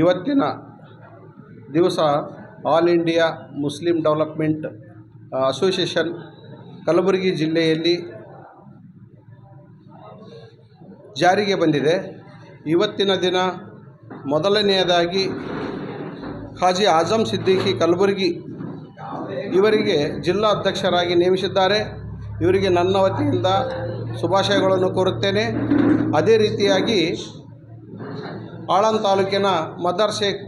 ಇವತ್ತಿನ ದಿವಸ All India Muslim Development Association Kalaburagi ಜಿಲ್ಲೆಯಲ್ಲಿ ಜಾರಿಗೆ ಬಂದಿದೆ. ಇವತ್ತಿನ ದಿನ ಮೊದಲನೆಯದಾಗಿ ಖಾಜಿ ಆಜಮ್ ಸಿದ್ದಿಖಿ ಕಲಬುರಗಿ ಇವರಿಗೆ ಜಿಲ್ಲಾ ಅಧ್ಯಕ್ಷರಾಗಿ ನೇಮಿಸಿದ್ದಾರೆ. ಇವರಿಗೆ ನನ್ನ ವತಿಯಿಂದ ಶುಭಾಶಯಗಳನ್ನು ಕೋರುತ್ತೇನೆ. ಅದೇ ರೀತಿಯಾಗಿ ಆಳಂದ್ ತಾಲೂಕಿನ ಮದರ್ ಶೇಖ್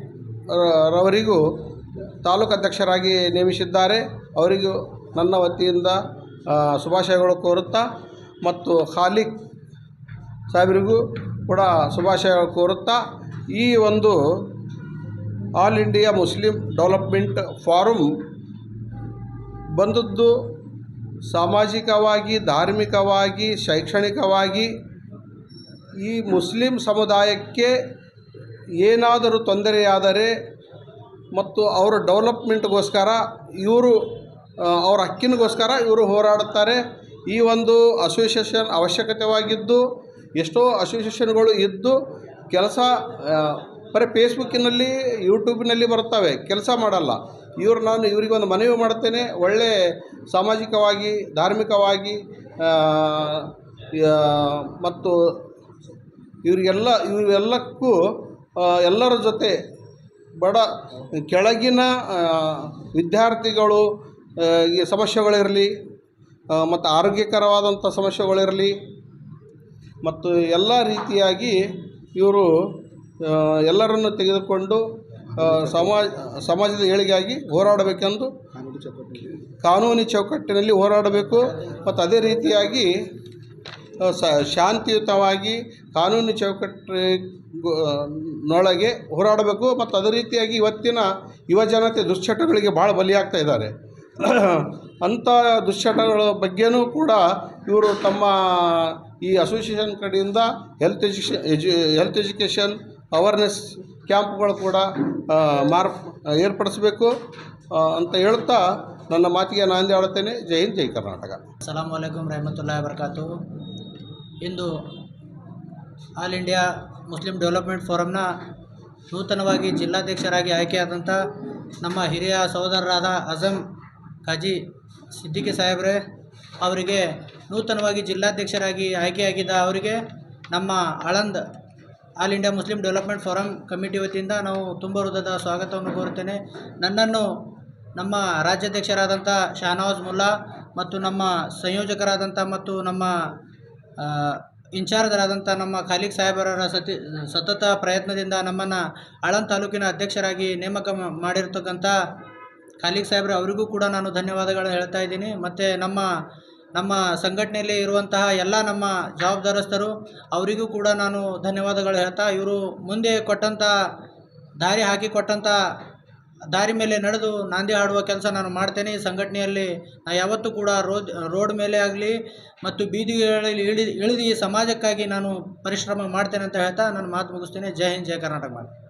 ರವರಿಗೂ ತಾಲೂಕು ಅಧ್ಯಕ್ಷರಾಗಿ ನೇಮಿಸಿದ್ದಾರೆ. ಅವರಿಗೂ ನನ್ನ ವತಿಯಿಂದ ಶುಭಾಶಯಗಳು ಕೋರುತ್ತಾ ಮತ್ತು ಖಾಲಿಕ್ ಸಾಹೇಬರಿಗೂ ಕೂಡ ಶುಭಾಶಯಗಳು ಕೋರುತ್ತಾ ಈ ಒಂದು All India Muslim Development Forum ಬಂದದ್ದು ಸಾಮಾಜಿಕವಾಗಿ, ಧಾರ್ಮಿಕವಾಗಿ, ಶೈಕ್ಷಣಿಕವಾಗಿ ಈ ಮುಸ್ಲಿಂ ಸಮುದಾಯಕ್ಕೆ ಏನಾದರೂ ತೊಂದರೆಯಾದರೆ ಮತ್ತು ಅವರ ಡೆವಲಪ್ಮೆಂಟ್ಗೋಸ್ಕರ ಇವರು ಅವರ ಹಕ್ಕಿನಗೋಸ್ಕರ ಇವರು ಹೋರಾಡುತ್ತಾರೆ. ಈ ಒಂದು ಅಸೋಸಿಯೇಷನ್ ಅವಶ್ಯಕತೆವಾಗಿದ್ದು ಎಷ್ಟೋ ಅಸೋಸಿಯೇಷನ್ಗಳು ಇದ್ದು ಕೆಲಸ ಬರೀ ಫೇಸ್ಬುಕ್ಕಿನಲ್ಲಿ ಯೂಟ್ಯೂಬ್ನಲ್ಲಿ ಬರ್ತವೆ ಕೆಲಸ ಮಾಡಲ್ಲ. ಇವರು ನಾನು ಇವರಿಗೊಂದು ಮನವಿ ಮಾಡ್ತೇನೆ. ಒಳ್ಳೆ ಸಾಮಾಜಿಕವಾಗಿ ಧಾರ್ಮಿಕವಾಗಿ ಮತ್ತು ಇವರಿಗೆಲ್ಲ ಇವೆಲ್ಲಕ್ಕೂ ಆ, ಎಲ್ಲರ ಜೊತೆ ಬಡ ಕೆಳಗಿನ ವಿದ್ಯಾರ್ಥಿಗಳು ಈ ಸಮಸ್ಯೆಗಳಿರಲಿ ಮತ್ತು ಆರೋಗ್ಯಕರವಾದಂಥ ಸಮಸ್ಯೆಗಳಿರಲಿ ಮತ್ತು ಎಲ್ಲ ರೀತಿಯಾಗಿ ಇವರು ಎಲ್ಲರನ್ನು ತೆಗೆದುಕೊಂಡು ಸಮಾಜ ಸಮಾಜದ ಏಳಿಗೆಯಾಗಿ ಹೋರಾಡಬೇಕೆಂದು ಕಾನೂನಿ ಚೌಕಟ್ಟಿನಲ್ಲಿ ಹೋರಾಡಬೇಕು ಮತ್ತು ಅದೇ ರೀತಿಯಾಗಿ ಶಾಂತಿಯುತವಾಗಿ ಕಾನೂನು ಚೌಕಟ್ಟಿನೊಳಗೆ ಹೋರಾಡಬೇಕು ಮತ್ತು ಅದೇ ರೀತಿಯಾಗಿ ಇವತ್ತಿನ ಯುವಜನತೆ ದುಶ್ಚಟಗಳಿಗೆ ಭಾಳ ಬಲಿಯಾಗ್ತಾ ಇದ್ದಾರೆ. ಅಂಥ ದುಶ್ಚಟಗಳ ಬಗ್ಗೆನೂ ಕೂಡ ಇವರು ತಮ್ಮ ಈ ಅಸೋಸಿಯೇಷನ್ ಕಡೆಯಿಂದ ಹೆಲ್ತ್ ಎಜುಕೇಷನ್ ಎಜು, ಹೆಲ್ತ್ ಎಜುಕೇಷನ್ ಅವೇರ್ನೆಸ್ ಕ್ಯಾಂಪ್ಗಳು ಕೂಡ ಮಾರ್ ಏರ್ಪಡಿಸಬೇಕು ಅಂತ ಹೇಳ್ತಾ ನನ್ನ ಮಾತಿಗೆ ನಾಂದಿ ಆಡುತ್ತೇನೆ. ಜೈ ಹಿಂದ್, ಜೈ ಕರ್ನಾಟಕ. ಸಲಾಮ್ ವಲೈಕುಮ್ ರಹಮತುಲ್ಲಾ ಬರ್ಕಾತು ಇಂದು ಆಲ್ ಇಂಡಿಯಾ ಮುಸ್ಲಿಂ ಡೆವಲಪ್ಮೆಂಟ್ ಫೋರಮ್ನ ನೂತನವಾಗಿ ಜಿಲ್ಲಾಧ್ಯಕ್ಷರಾಗಿ ಆಯ್ಕೆಯಾದಂಥ ನಮ್ಮ ಹಿರಿಯ ಸಹೋದರರಾದ ಅಜಮ್ ಖಾಜಿ ಸಿದ್ದಿಕಿ ಸಾಹೇಬ್ರೆ ಅವರಿಗೆ ನೂತನವಾಗಿ ಜಿಲ್ಲಾಧ್ಯಕ್ಷರಾಗಿ ಆಯ್ಕೆಯಾಗಿದ್ದ ಅವರಿಗೆ ನಮ್ಮ Aland All India Muslim Development Forum committee ವತಿಯಿಂದ ನಾವು ತುಂಬ ಹೃದಯದ ಸ್ವಾಗತವನ್ನು ಕೋರುತ್ತೇನೆ. ನನ್ನನ್ನು ನಮ್ಮ ರಾಜ್ಯಾಧ್ಯಕ್ಷರಾದಂಥ ಶಹನವಾಜ್ ಮುಲ್ಲಾ ಮತ್ತು ನಮ್ಮ ಸಂಯೋಜಕರಾದಂಥ ಮತ್ತು ನಮ್ಮ ಇನ್ಚಾರ್ಜರಾದಂಥ ನಮ್ಮ ಖಾಲಿಕ್ ಸಾಹೇಬರ ಸತಿ, ಸತತ ಪ್ರಯತ್ನದಿಂದ ನಮ್ಮನ್ನು ಆಳಂದ ತಾಲೂಕಿನ ಅಧ್ಯಕ್ಷರಾಗಿ ನೇಮಕ ಮಾಡಿರ್ತಕ್ಕಂಥ ಖಾಲಿಕ್ ಸಾಹೇಬ್ರ, ಅವರಿಗೂ ಕೂಡ ನಾನು ಧನ್ಯವಾದಗಳು ಹೇಳ್ತಾ ಇದ್ದೀನಿ. ಮತ್ತು ನಮ್ಮ ನಮ್ಮ ಸಂಘಟನೆಯಲ್ಲಿ ಇರುವಂತಹ ಎಲ್ಲ ನಮ್ಮ ಜವಾಬ್ದಾರಸ್ಥರು, ಅವರಿಗೂ ಕೂಡ ನಾನು ಧನ್ಯವಾದಗಳು ಹೇಳ್ತಾ, ಇವರು ಮುಂದೆ ಕೊಟ್ಟಂಥ ದಾರಿ ಹಾಕಿ ಕೊಟ್ಟಂಥ ದಾರಿ ಮೇಲೆ ನಡೆದು ನಾಂದಿ ಹಾಡುವ ಕೆಲಸ ನಾನು ಮಾಡ್ತೇನೆ. ಈ ಸಂಘಟನೆಯಲ್ಲಿ ನಾ ಯಾವತ್ತೂ ಕೂಡ ರೋಡ್ ರೋಡ್ ಮೇಲೆ ಆಗಲಿ ಮತ್ತು ಬೀದಿಗಳಲ್ಲಿ ಇಳಿದು ಇಳಿದು ಈ ಸಮಾಜಕ್ಕಾಗಿ ನಾನು ಪರಿಶ್ರಮ ಮಾಡ್ತೇನೆ ಅಂತ ಹೇಳ್ತಾ ನಾನು ಮಾತು ಮುಗಿಸ್ತೇನೆ. ಜೈ ಹಿಂದ್, ಜೈ ಕರ್ನಾಟಕ ಮಾತು.